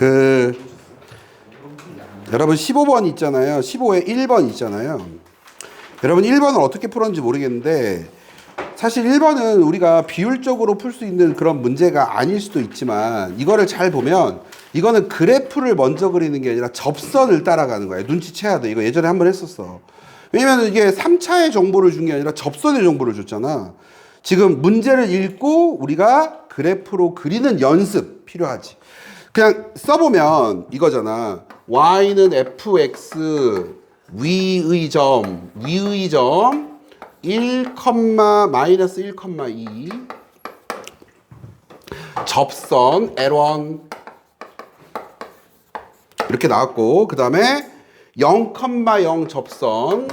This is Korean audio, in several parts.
그 여러분 15번 있잖아요. 15에 1번 있잖아요. 여러분 1번을 어떻게 풀었는지 모르겠는데 사실 1번은 우리가 비율적으로 풀 수 있는 그런 문제가 아닐 수도 있지만 이거를 잘 보면 이거는 그래프를 먼저 그리는 게 아니라 접선을 따라가는 거예요. 눈치채야 돼. 이거 예전에 한 번 했었어. 왜냐면 이게 3차의 정보를 준 게 아니라 접선의 정보를 줬잖아. 지금 문제를 읽고 우리가 그래프로 그리는 연습 필요하지. 그냥 써보면 이거잖아. y는 fx 위의 점, 위의 점 1, 마이너스 1,2 접선 L1 이렇게 나왔고 그 다음에 0,0 접선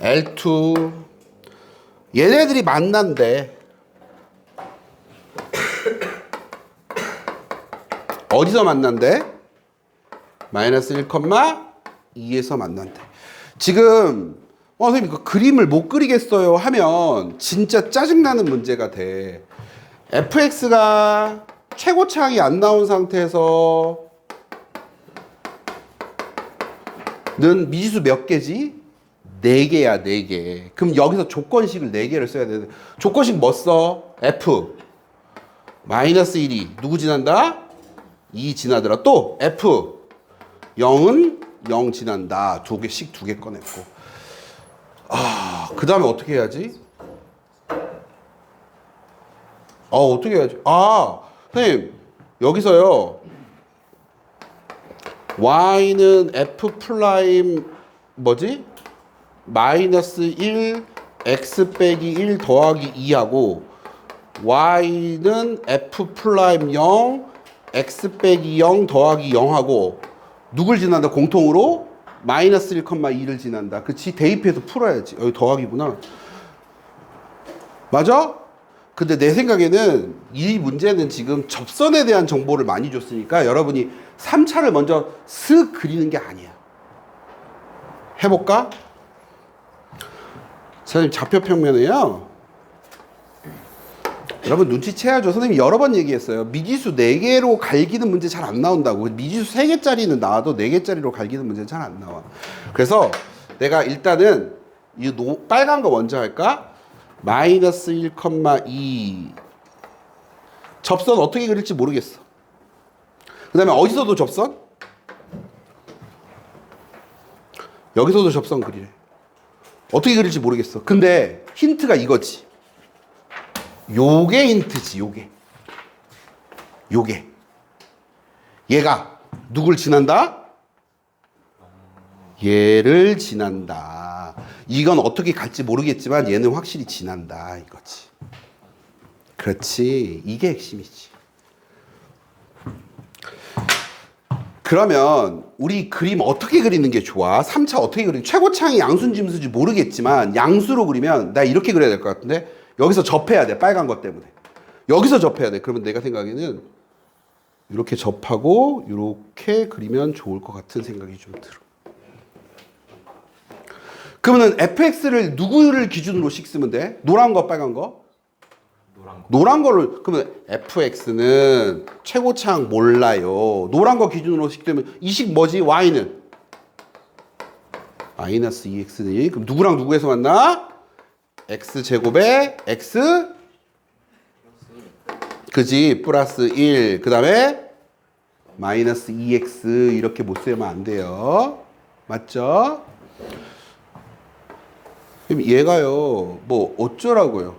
L2 얘네들이 만난대 어디서 만난대? 마이너스 1,2에서 만난대 지금 어, 선생님 그 그림을 못 그리겠어요 하면 진짜 짜증나는 문제가 돼 fx가 최고차항이 안 나온 상태에서 는 미지수 몇 개지? 네 개야, 네 개. 그럼 여기서 조건식을 네 개를 써야 되는데 조건식 뭐 써? f 마이너스 1이 누구 지난다? 2 지나더라. 또 f 0은 0 지난다. 두 개씩 두 개 꺼냈고. 아, 그 다음에 어떻게 해야지? 아, 어떻게 해야지? 아, 선생님, 여기서요. y는 f 프라임 뭐지? 마이너스 1 x 빼기 1 더하기 2하고 y는 f 프라임 0 x 빼기 0 더하기 0하고 누굴 지난다 공통으로 마이너스 1,2를 지난다. 그치 대입해서 풀어야지. 여기 더하기구나. 맞아? 근데 내 생각에는 이 문제는 지금 접선에 대한 정보를 많이 줬으니까 여러분이 3차를 먼저 슥 그리는 게 아니야. 해볼까? 선생님 좌표 평면에요. 여러분 눈치채야죠. 선생님 여러 번 얘기했어요. 미지수 4개로 갈기는 문제 잘 안 나온다고. 미지수 3개짜리는 나와도 4개짜리로 갈기는 문제는 잘 안 나와. 그래서 내가 일단은 이 노, 빨간 거 먼저 할까? 마이너스 1,2 접선 어떻게 그릴지 모르겠어. 그 다음에 어디서도 접선? 여기서도 접선 그리래. 어떻게 그릴지 모르겠어. 근데 힌트가 이거지. 요게 힌트지, 요게. 요게. 얘가 누굴 지난다? 얘를 지난다. 이건 어떻게 갈지 모르겠지만 얘는 확실히 지난다 이거지. 그렇지. 이게 핵심이지. 그러면 우리 그림 어떻게 그리는 게 좋아? 3차 어떻게 그리는 최고창이 양수인지 짐수인지 모르겠지만 양수로 그리면 나 이렇게 그려야 될 것 같은데 여기서 접해야 돼. 빨간 것 때문에. 여기서 접해야 돼. 그러면 내가 생각에는 이렇게 접하고 이렇게 그리면 좋을 것 같은 생각이 좀 들어. 그러면은 fx를 누구를 기준으로 씩 쓰면 돼? 노란 거, 빨간 거? 노란 거. 노란 거를 그러면 fx는 최고차항 몰라요. 노란 거 기준으로 식 되면 이 식 뭐지? y는 마이너스 2x니 그럼 누구랑 누구에서 만나? X 제곱에 x 그지 플러스 1 그다음에 마이너스 2x 이렇게 못 쓰면 안 돼요. 맞죠? 그럼 얘가요 뭐 어쩌라고요?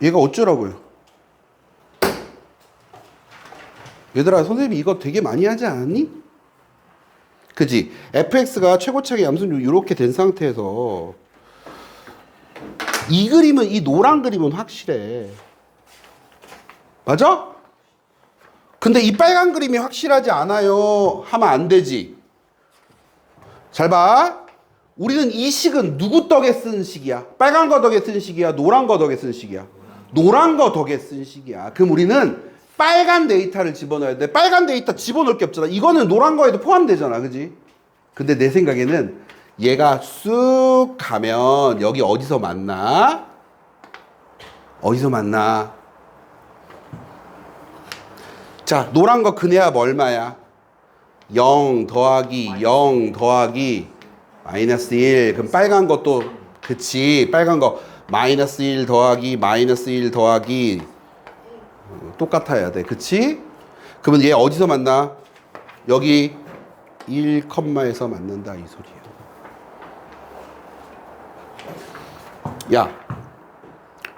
얘가 어쩌라고요? 얘들아 선생님이 이거 되게 많이 하지 않았니? 그지? fx가 최고차의 함수는 이렇게 된 상태에서 이 그림은 이 노란 그림은 확실해. 맞아? 근데 이 빨간 그림이 확실하지 않아요. 하면 안 되지. 잘 봐. 우리는 이 식은 누구 덕에 쓴 식이야? 빨간 거 덕에 쓴 식이야? 노란 거 덕에 쓴 식이야? 노란 거 덕에 쓴 식이야. 그럼 우리는 빨간 데이터를 집어넣어야 돼. 빨간 데이터 집어넣을 게 없잖아. 이거는 노란 거에도 포함되잖아. 그지? 근데 내 생각에는 얘가 쑥 가면 여기 어디서 만나? 어디서 만나? 자, 노란 거 근해압 얼마야? 0 더하기 0 더하기 마이너스 1. 그럼 빨간 것도 그치. 빨간 거 마이너스 1 더하기 마이너스 1 더하기 어, 똑같아야 돼. 그치? 그러면 얘 어디서 만나? 여기 1, 컴마에서 만난다 이 소리야. 야,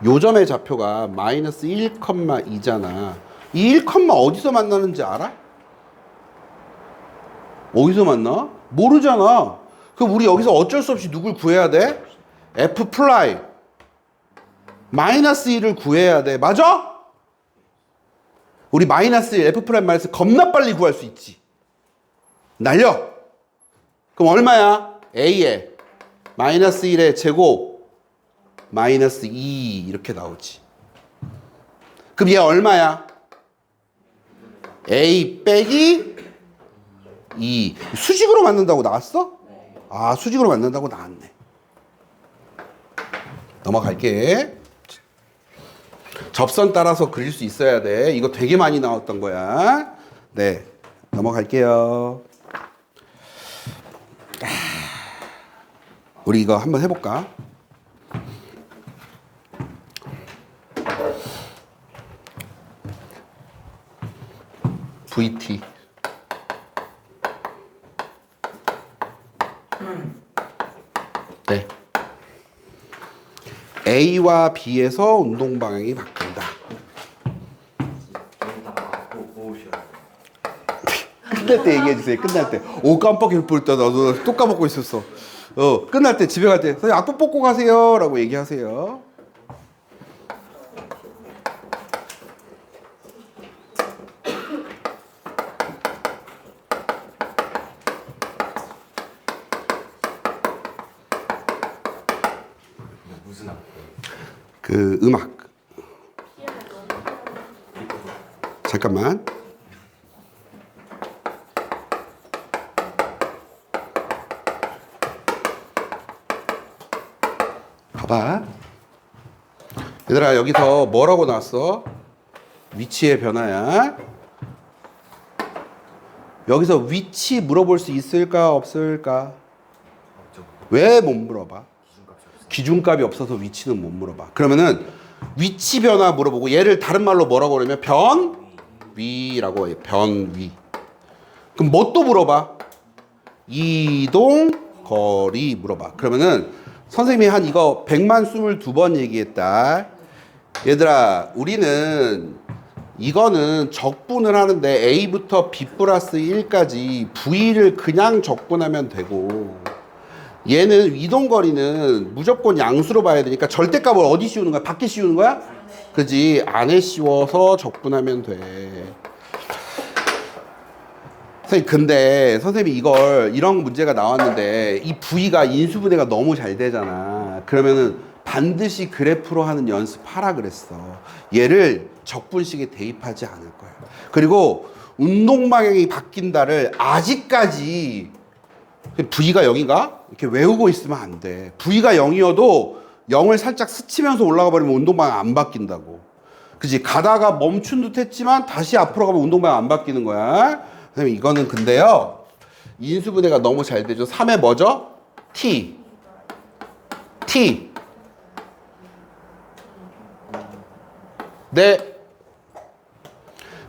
요점의 좌표가 마이너스 1,2잖아. 이 1, 어디서 만나는지 알아? 어디서 만나? 모르잖아. 그럼 우리 여기서 어쩔 수 없이 누굴 구해야 돼? F 플라이. 마이너스 1을 구해야 돼. 맞아? 우리 마이너스 1, F 프라임 마이너스 겁나 빨리 구할 수 있지. 날려. 그럼 얼마야? A에 마이너스 1의 제곱 마이너스 2 이렇게 나오지. 그럼 얘 얼마야? A 빼기 2. 수직으로 만든다고 나왔어? 아, 수직으로 만든다고 나왔네. 넘어갈게. 접선 따라서 그릴 수 있어야 돼. 이거 되게 많이 나왔던 거야. 네. 넘어갈게요. 아, 우리 이거 한번 해볼까? VT. 네. A와 B에서 운동 방향이 바뀐다. 끝날 때 얘기해 주세요. 끝날 때. 오 깜빡이 볼때 나도 또 까먹고 있었어. 어 끝날 때 집에 갈 때 선생님 악보 뽑고 가세요라고 얘기하세요. 무슨 악? 그 음악. 잠깐만. 봐봐. 얘들아 여기서 뭐라고 나왔어? 위치의 변화야. 여기서 위치 물어볼 수 있을까 없을까? 왜 못 물어봐? 기준값이 없어서 위치는 못 물어봐. 그러면은 위치 변화 물어보고 얘를 다른 말로 뭐라고 그러면 변 위라고 해. 변위. 그럼 뭐또 물어봐? 이동 거리 물어봐. 그러면은 선생님이 한 이거 100만 22번 얘기했다. 얘들아, 우리는 이거는 적분을 하는데 A부터 B 플러스 1까지 V를 그냥 적분하면 되고 얘는 이동거리는 무조건 양수로 봐야 되니까 절대값을 어디 씌우는 거야? 밖에 씌우는 거야? 그지? 안에 씌워서 적분하면 돼. 선생님, 근데 선생님이 이걸 이런 문제가 나왔는데 이 V가 인수분해가 너무 잘 되잖아. 그러면은 반드시 그래프로 하는 연습하라 그랬어. 얘를 적분식에 대입하지 않을 거야. 그리고 운동 방향이 바뀐다를 아직까지 V가 0인가? 이렇게 외우고 있으면 안 돼. V가 0이어도 0을 살짝 스치면서 올라가 버리면 운동 방향 안 바뀐다고. 그지? 가다가 멈춘 듯 했지만 다시 앞으로 가면 운동 방향 안 바뀌는 거야. 선생님, 이거는 근데요. 인수분해가 너무 잘 되죠. 3의 뭐죠? T. T. 네.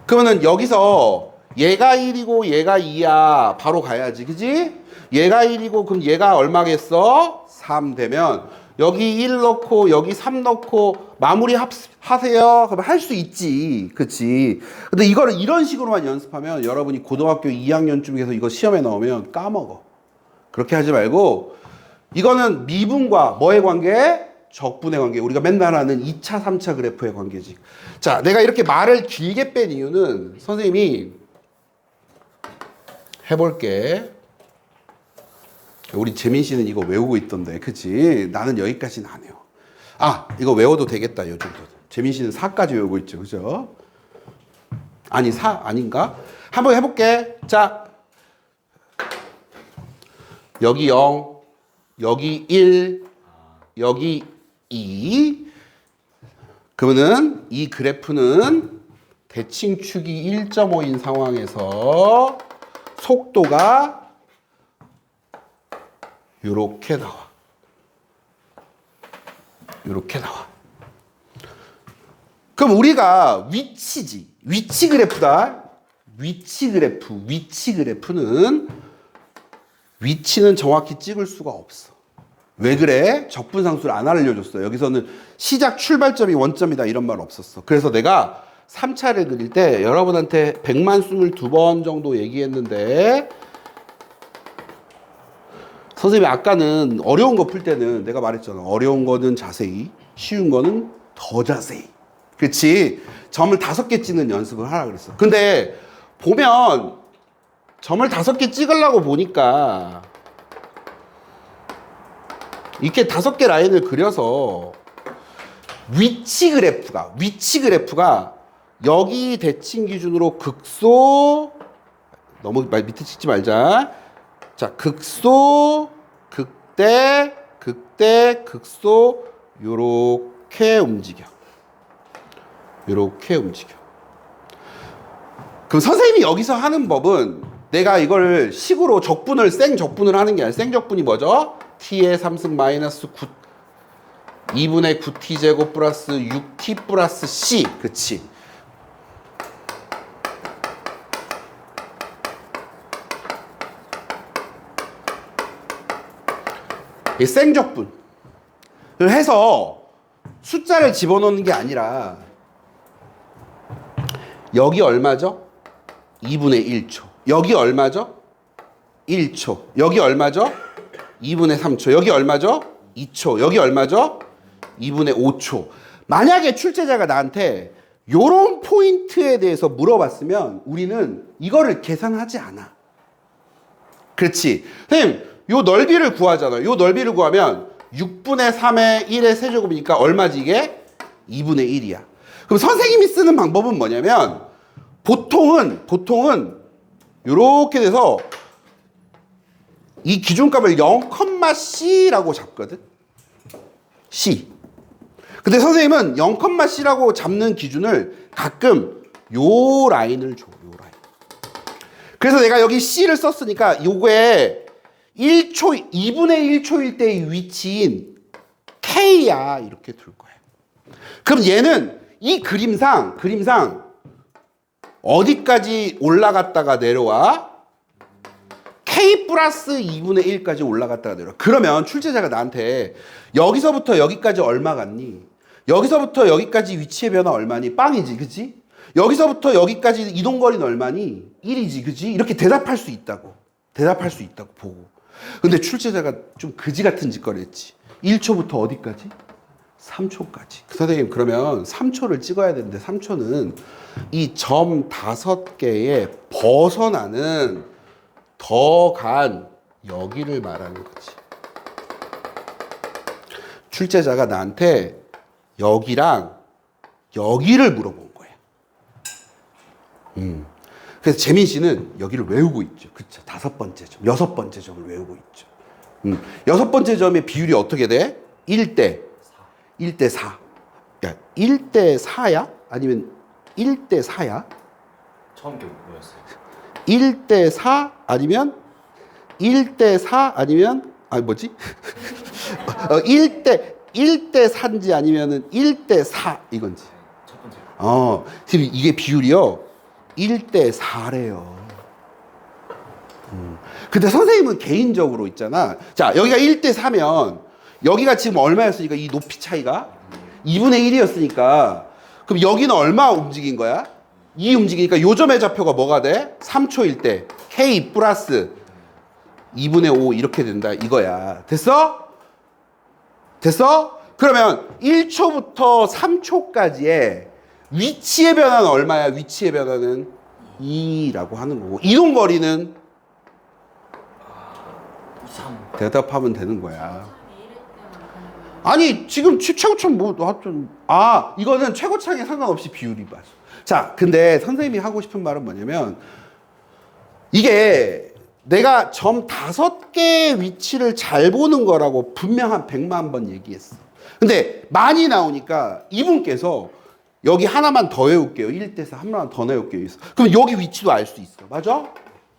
그러면은 여기서 얘가 1이고 얘가 2야. 바로 가야지. 그지? 얘가 1이고 그럼 얘가 얼마겠어? 3 되면 여기 1 넣고 여기 3 넣고 마무리 합, 하세요. 그러면 할 수 있지. 그치? 근데 이거를 이런 식으로만 연습하면 여러분이 고등학교 2학년쯤에서 이거 시험에 나오면 까먹어. 그렇게 하지 말고 이거는 미분과 뭐의 관계? 적분의 관계. 우리가 맨날 하는 2차, 3차 그래프의 관계지. 자, 내가 이렇게 말을 길게 뺀 이유는 선생님이 해볼게. 우리 재민 씨는 이거 외우고 있던데, 그치? 나는 여기까지는 안 해요. 아, 이거 외워도 되겠다, 요 정도. 재민 씨는 4까지 외우고 있죠, 그죠? 아니, 4 아닌가? 한번 해볼게. 자, 여기 0, 여기 1, 여기 2. 그러면은 이 그래프는 대칭축이 1.5인 상황에서 속도가 이렇게 나와. 이렇게 나와. 그럼 우리가 위치지. 위치 그래프다. 위치 그래프. 위치 그래프는 위치는 정확히 찍을 수가 없어. 왜 그래? 적분상수를 안 알려줬어. 여기서는 시작 출발점이 원점이다 이런 말 없었어. 그래서 내가 3차를 그릴 때 여러분한테 100만 22번 정도 얘기했는데 선생님이 아까는 어려운 거 풀 때는 내가 말했잖아. 어려운 거는 자세히, 쉬운 거는 더 자세히. 그렇지? 점을 다섯 개 찍는 연습을 하라 그랬어. 근데 보면 점을 다섯 개 찍으려고 보니까 이렇게 다섯 개 라인을 그려서 위치 그래프가 위치 그래프가 여기 대칭 기준으로 극소 너무 말- 밑에 찍지 말자. 자, 극소, 극대, 극대, 극소 요렇게 움직여. 요렇게 움직여. 그럼 선생님이 여기서 하는 법은 내가 이걸 식으로 적분을 생 적분을 하는 게 아니라 생 적분이 뭐죠? t의 3승 마이너스 9 2분의 9t 제곱 플러스 6t 플러스 c 그치 생적분을 해서 숫자를 집어넣는 게 아니라 여기 얼마죠? 2분의 1초. 여기 얼마죠? 1초. 여기 얼마죠? 2분의 3초. 여기 얼마죠? 2초. 여기 얼마죠? 2분의 5초. 만약에 출제자가 나한테 요런 포인트에 대해서 물어봤으면 우리는 이거를 계산하지 않아. 그렇지. 선생님, 요 넓이를 구하잖아요. 요 넓이를 구하면 6분의 3의 1의 세제곱이니까 얼마지 이게? 2분의 1이야. 그럼 선생님이 쓰는 방법은 뭐냐면 보통은 보통은 요렇게 돼서 이 기준값을 0,c라고 잡거든. c. 근데 선생님은 0,c라고 잡는 기준을 가끔 요 라인을 줘. 요 라인. 그래서 내가 여기 C를 썼으니까 요거에 1초, 2분의 1초일 때의 위치인 K야. 이렇게 둘 거야. 그럼 얘는 이 그림상, 그림상 어디까지 올라갔다가 내려와? K 플러스 2분의 1까지 올라갔다가 내려와. 그러면 출제자가 나한테 여기서부터 여기까지 얼마 갔니? 여기서부터 여기까지 위치의 변화 얼마니? 빵이지, 그치? 여기서부터 여기까지 이동거리는 얼마니? 1이지, 그치? 이렇게 대답할 수 있다고. 대답할 수 있다고 보고. 근데 출제자가 좀 그지 같은 짓거리 했지. 1초부터 어디까지? 3초까지. 그 선생님, 그러면 3초를 찍어야 되는데 3초는 이 점 다섯 개에 벗어나는 더 간 여기를 말하는 거지. 출제자가 나한테 여기랑 여기를 물어본 거야. 음. 그래서 재민 씨는 여기를 외우고 있죠. 그쵸. 다섯 번째 점, 여섯 번째 점을 외우고 있죠. 음. 여섯 번째 점의 비율이 어떻게 돼? 1대 1대 4. 야, 1대 4야? 아니면 1대 4야? 처음 게 뭐였어요? 1대 4 아니면 1대 4 아니면 아 뭐지? 어, 1대 1대 4인지 아니면은 1대 4 이건지. 첫 번째. 어, 지금 이게 비율이요. 1대 4래요. 음. 근데 선생님은 개인적으로 있잖아. 자, 여기가 1대 4면 여기가 지금 얼마였으니까 이 높이 차이가 2분의 1이었으니까 그럼 여기는 얼마 움직인 거야? 2 움직이니까 요점의 좌표가 뭐가 돼? 3초일 때 K 플러스 2분의 5 이렇게 된다 이거야. 됐어? 됐어? 그러면 1초부터 3초까지의 위치의 변화는 얼마야? 위치의 변화는 2라고 하는 거고 이동 거리는 3. 대답하면 되는 거야. 아니 지금 최- 최고점 뭐 하여튼 아 이거는 최고창에 상관없이 비율이 맞아. 자 근데 선생님이 하고 싶은 말은 뭐냐면 이게 내가 점 다섯 개의 위치를 잘 보는 거라고 분명 한 백만 번 얘기했어. 근데 많이 나오니까 이분께서 여기 하나만 더 외울게요. 1대4 하나만 더 외울게요. 그럼 여기 위치도 알 수 있어. 맞아?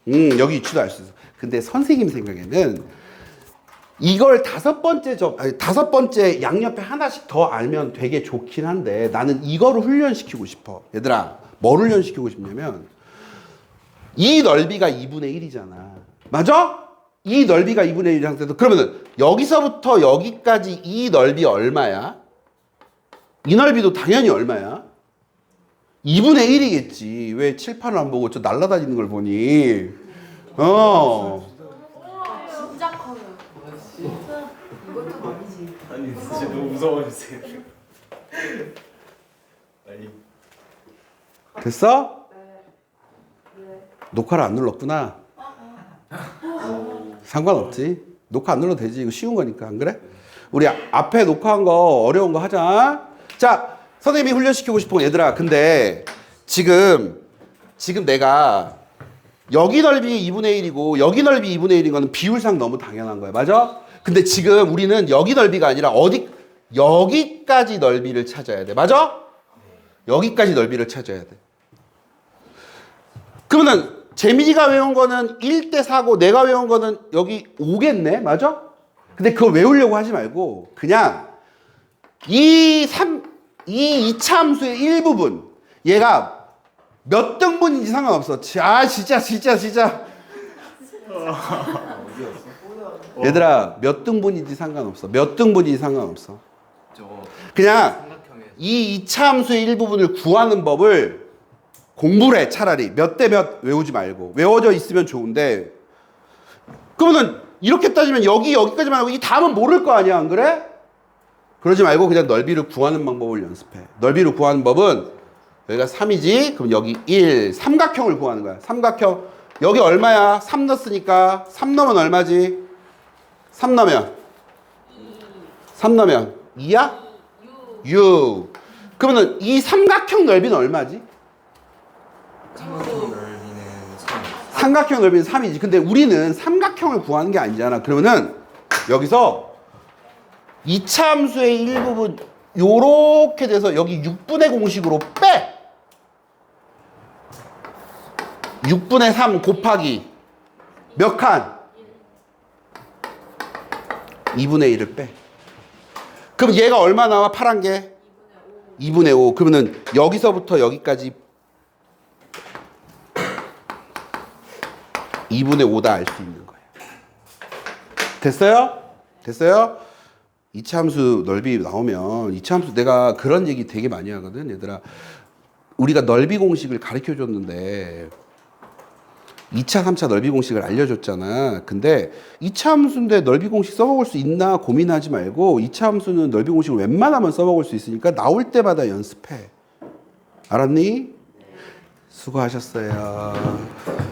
음, 여기 위치도 알 수 있어. 근데 선생님 생각에는 이걸 다섯 번째 저 아니, 다섯 번째 양옆에 하나씩 더 알면 되게 좋긴 한데 나는 이거를 훈련시키고 싶어. 얘들아, 뭘 훈련시키고 싶냐면 이 넓이가 2분의 1이잖아. 맞아? 이 넓이가 2분의 1 상태도 그러면은 여기서부터 여기까지 이 넓이 얼마야? 이 넓이도 당연히 얼마야? 2분의 1이겠지. 왜 7, 8을 안 보고 저 날아다니는 걸 보니? 어. 진짜 커요. 이것도 아니지. 아니 진짜 너무 무서워지세요. 아니 됐어? 네. 녹화를 안 눌렀구나. 상관없지. 녹화 안 눌러도 되지. 이거 쉬운 거니까. 안 그래? 우리 아- 앞에 녹화한 거 어려운 거 하자. 자, 선생님이 훈련시키고 싶은 거 얘들아. 근데 지금 지금 내가 여기 넓이 2분의 1이고 여기 넓이 2분의 1인 거는 비율상 너무 당연한 거야. 맞아? 근데 지금 우리는 여기 넓이가 아니라 어디 여기까지 넓이를 찾아야 돼. 맞아? 여기까지 넓이를 찾아야 돼. 그러면은 재민이가 외운 거는 1대 4고 내가 외운 거는 여기 5겠네. 맞아? 근데 그걸 외우려고 하지 말고 그냥 이 3, 이 이차함수의 일부분 얘가 몇 등분인지 상관없어. 아 진짜 진짜 진짜 얘들아 몇 등분인지 상관없어. 몇 등분인지 상관없어. 그냥 이 이차함수의 일부분을 구하는 법을 공부를 해 차라리 몇 대 몇 외우지 말고 외워져 있으면 좋은데 그러면은 이렇게 따지면 여기 여기까지만 하고 이 다음은 모를 거 아니야 안 그래? 그러지 말고 그냥 넓이를 구하는 방법을 연습해 넓이를 구하는 법은 여기가 3이지 그럼 여기 1 삼각형을 구하는 거야 삼각형 여기 얼마야? 3 넣었으니까 3 넣으면 얼마지? 3 넣으면 3 넣으면 2야? 6. 그러면은 이 삼각형 넓이는 얼마지? 삼각형 넓이는 3. 삼각형 넓이는 3이지. 근데 우리는 삼각형을 구하는 게 아니잖아. 그러면은 여기서 이차 함수의 일부분 요렇게 돼서 여기 6분의 공식으로 빼. 6분의 3 곱하기 몇 칸? 2분의 1을 빼. 그럼 얘가 얼마 나와? 파란 게? 2분의 5. 그러면은 여기서부터 여기까지 2분의 5다 알 수 있는 거예요. 됐어요? 됐어요? 이차 함수 넓이 나오면 이차 함수 내가 그런 얘기 되게 많이 하거든 얘들아 우리가 넓이 공식을 가르쳐 줬는데 2차, 3차 넓이 공식을 알려줬잖아. 근데 2차 함수인데 넓이 공식 써먹을 수 있나 고민하지 말고 2차 함수는 넓이 공식을 웬만하면 써먹을 수 있으니까 나올 때마다 연습해. 알았니? 수고하셨어요.